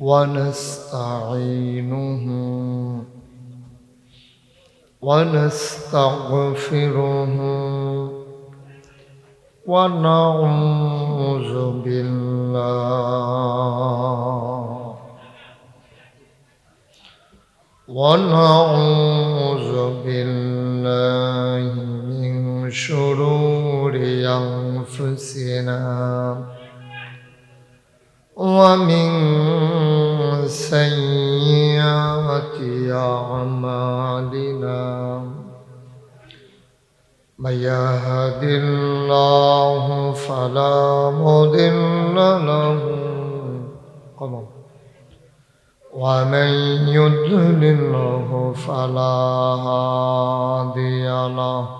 ونستعينه ونستغفره ونعوذ بالله ونعوذ بالله من شرور أنفسنا ومن سيئات أعمالنا من يهد الله فلا مضل له. ومن يضلله فلا هادي له.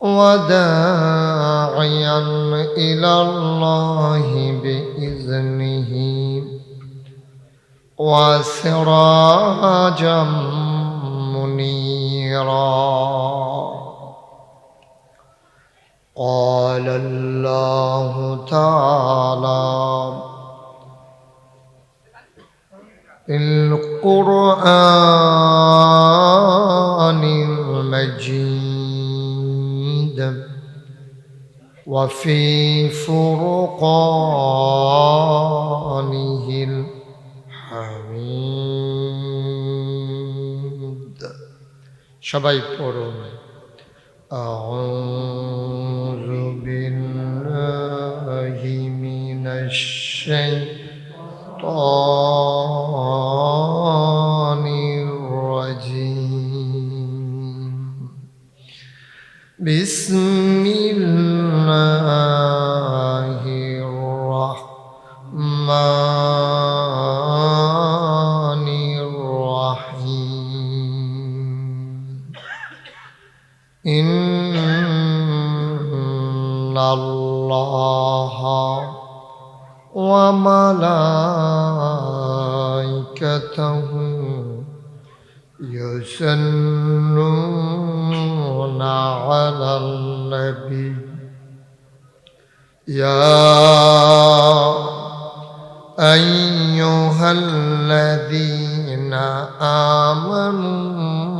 وداعيا إلى الله بإذنه. وسراجا منيرا. قال الله تعالى في القرآن المجيد. وفي فرقانه الحميد شباب قرون أعوذ بالله من الشيطان إن الله وملائكته يصلون على النبي يا أيها الذين آمنوا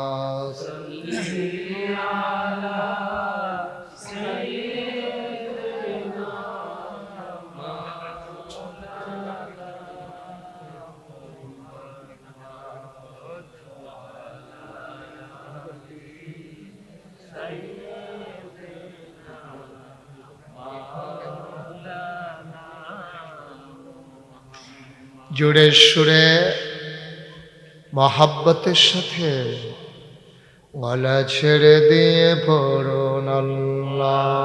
জোরে সুরে মহাব্বতের সাথে গলা ছেড়ে দিয়ে পড়ুন আল্লাহুম্মা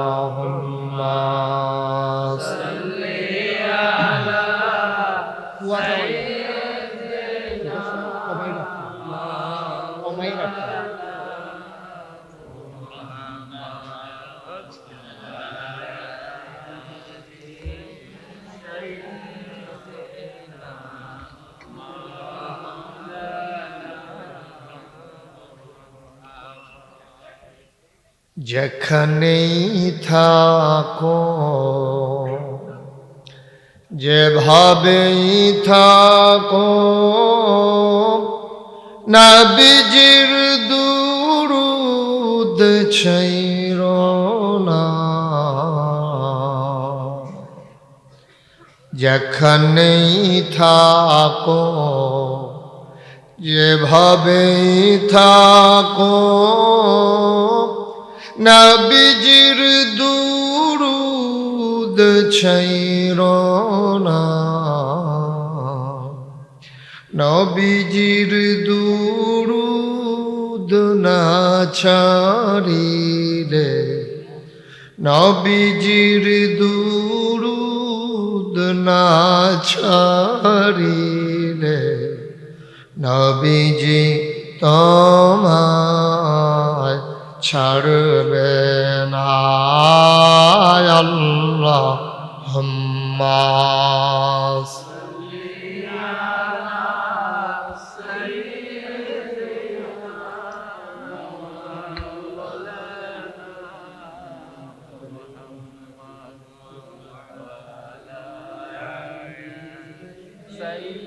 যেখানেই থাকো যেভাবেই থাকো নবীজির দুরুদ छैর না। যেখানেই থাকো যেভাবেই থাকো নবীজির দুরুদ छैর না। নবীজির দুরুদ না ছাড়িলে নবীজির দুরুদ না ছাড়িলে নবীজি তোমায় çağrı Allahümme Sayyid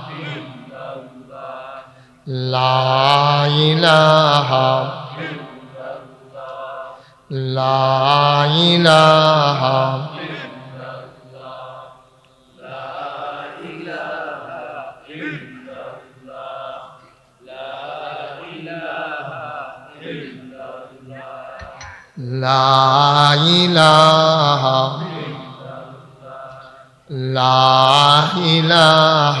لا إله لا إله لا إله لا إله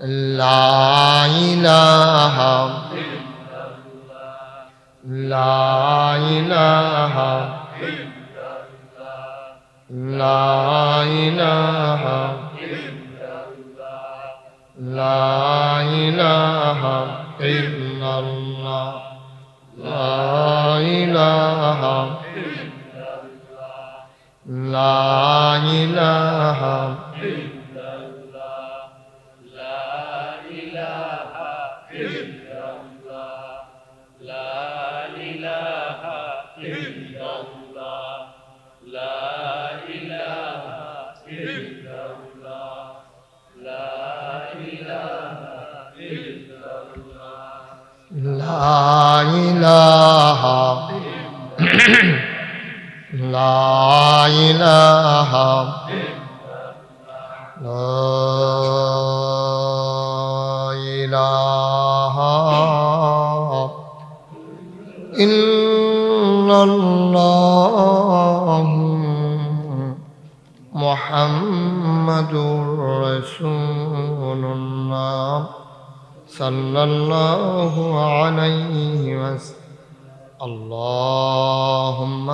لا الہ لا الہ لا الہ لا الہ الا اللہ لا الہ لا الہ إله لا إله لا إله إلا الله محمد رسول صلى الله عليه وسلم اللهم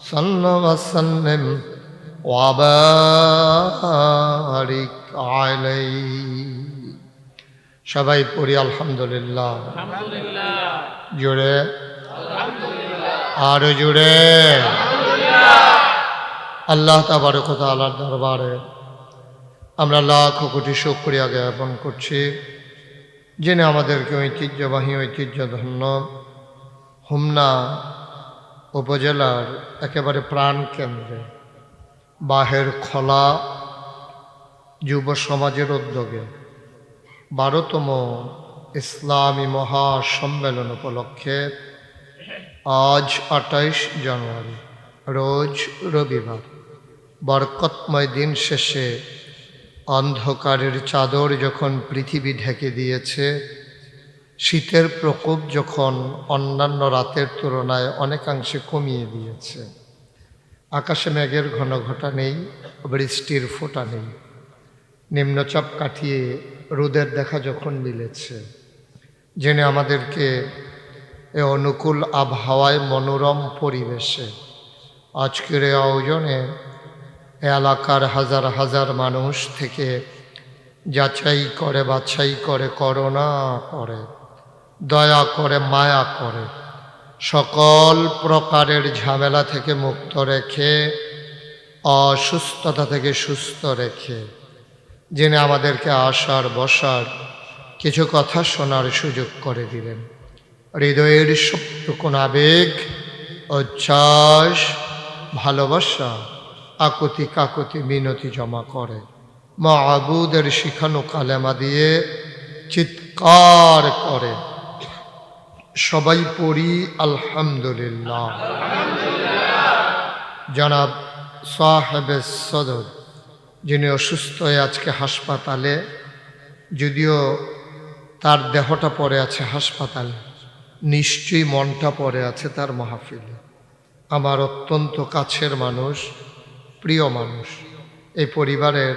صل وسلم وبارك عليه সবাই পড়ি আলহামদুলিল্লাহ জুড়ে আরো জুড়ে আল্লাহ তাবারকতা আল্লাহর দরবারে আমরা লাখ কোটি শুক্রিয়া জ্ঞাপন করছি যিনি আমাদেরকে ঐতিহ্যবাহী, ঐতিহ্যধন্য হুমনা উপজেলার একেবারে প্রাণ কেন্দ্রে বাহের খোলা যুব সমাজের উদ্যোগে বারোতম ইসলামী মহাসম্মেলন উপলক্ষে আজ আঠাইশ জানুয়ারি, রোজ রবিবার, বরকতময় দিন শেষে অন্ধকারের চাদর যখন পৃথিবী ঢেকে দিয়েছে, শীতের প্রকোপ যখন অন্যান্য রাতের তুলনায় অনেকাংশে কমিয়ে দিয়েছে। আকাশে মেঘের ঘন ঘটা নেই, বৃষ্টির ফোঁটা নেই। নিম্নচাপ কাটিয়ে রোদের দেখা যখন মিলেছে, জেনে আমাদেরকে এ অনুকূল আবহাওয়ায় মনোরম পরিবেশে আজকের এই আয়োজনে এলাকার হাজার হাজার মানুষ থেকে যাচাই করে, বাছাই করে, করোনা করে, দয়া করে, মায়া করে, সকল প্রকারের ঝামেলা থেকে মুক্ত রেখে, অসুস্থতা থেকে সুস্থ রেখে, যিনি আমাদেরকে আসার, বসার কিছু কথা শোনার সুযোগ করে দিলেন। হৃদয়ের সবটুকুন আবেগ, উচ্ছ্বাস, ভালোবাসা আকুতি কাকুতি মিনতি জমা করে। মা আবুদের শিখানো কালেমা দিয়ে চিৎকার করে। সবাই পড়ি আলহামদুলিল্লাহ। জনাব সাহেবে সদর, যিনি অসুস্থ হয়ে আজকে হাসপাতালে, যদিও তার দেহটা পড়ে আছে হাসপাতালে, নিশ্চয়ই মনটা পড়ে আছে তার মাহফিলে। আমার অত্যন্ত কাছের মানুষ প্রিয় মানুষ, এই পরিবারের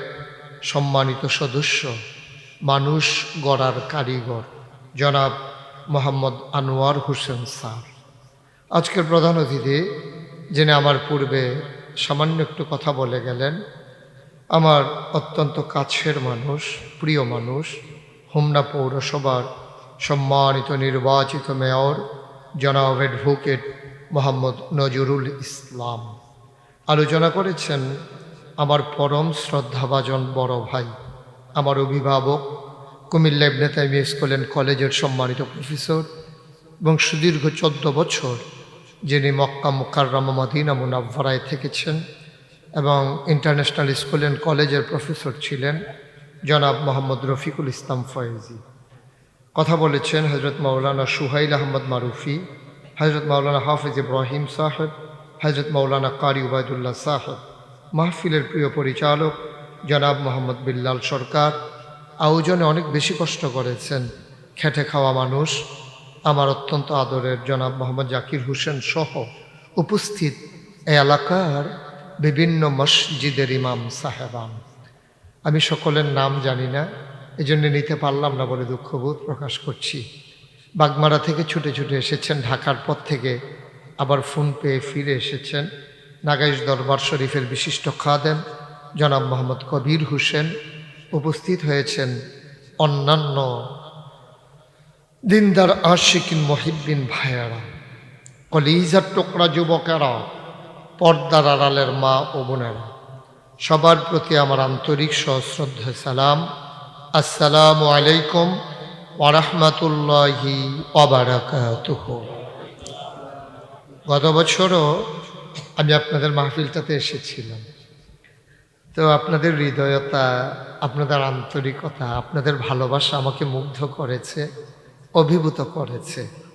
সম্মানিত সদস্য, মানুষ গড়ার কারিগর, জনাব মোহাম্মদ আনোয়ার হোসেন স্যার। আজকের প্রধান অতিথি, যিনি আমার পূর্বে সামান্য একটু কথা বলে গেলেন, আমার অত্যন্ত কাছের মানুষ, প্রিয় মানুষ, হোমনা পৌরসভার সম্মানিত নির্বাচিত মেয়র, জনাব অ্যাডভোকেট মোহাম্মদ নজরুল ইসলাম। আলোচনা করেছেন আমার পরম শ্রদ্ধাভাজন বড় ভাই, আমার অভিভাবক কুমিল্লা ইবনে তাইমিয়া স্কুল অ্যান্ড কলেজের সম্মানিত প্রফেসর এবং সুদীর্ঘ চোদ্দ বছর যিনি মক্কা মুকাররমা মদিনা মুনাভরায় থেকেছেন এবং ইন্টারন্যাশনাল স্কুল অ্যান্ড কলেজের প্রফেসর ছিলেন জনাব মোহাম্মদ রফিকুল ইসলাম ফয়েজি। কথা বলেছেন হজরত মৌলানা সুহাইল আহমদ মারুফি হজরত মৌলানা হাফিজ ইব্রাহিম সাহেব হজরত মৌলানা কারি উবায়দুল্লাহ সাহেব, মাহফিলের প্রিয় পরিচালক জনাব মোহাম্মদ বিল্লাল সরকার, আয়োজনে অনেক বেশি কষ্ট করেছেন। খেটে খাওয়া মানুষ, আমার অত্যন্ত আদরের জনাব মোহাম্মদ জাকির হোসেন সহ উপস্থিত এলাকার বিভিন্ন মসজিদের ইমাম সাহেবান। আমি সকলের নাম জানি না এই জন্য নিতে পারলাম না বলে দুঃখবোধ প্রকাশ করছি। বাগমারা থেকে ছুটে ছুটে এসেছেন ঢাকার পর থেকে আবার ফোন পেয়ে ফিরে এসেছেন নাগাইশ দরবার শরীফের বিশিষ্ট খাদেম জনাব মোহাম্মদ কবির হোসেন। উপস্থিত হয়েছেন অন্যান্য দিনদার আশিকিন মহিবিন ভাইয়ারা, কলিজার টোকরা যুবকেরা, পর্দার আড়ালের মা ও বোনেরা, সবার প্রতি আমার আন্তরিক সশ্রদ্ধা, সালাম। আসসালামু আলাইকুম ওরহমতুল্লাহি অবারাকাতুহ গত বছরও আমি আপনাদের মাহফিলটাতে এসেছিলাম। তো আপনাদের হৃদয়তা, আপনাদের আন্তরিকতা, আপনাদের ভালোবাসা আমাকে মুগ্ধ করেছে, অভিভূত করেছে।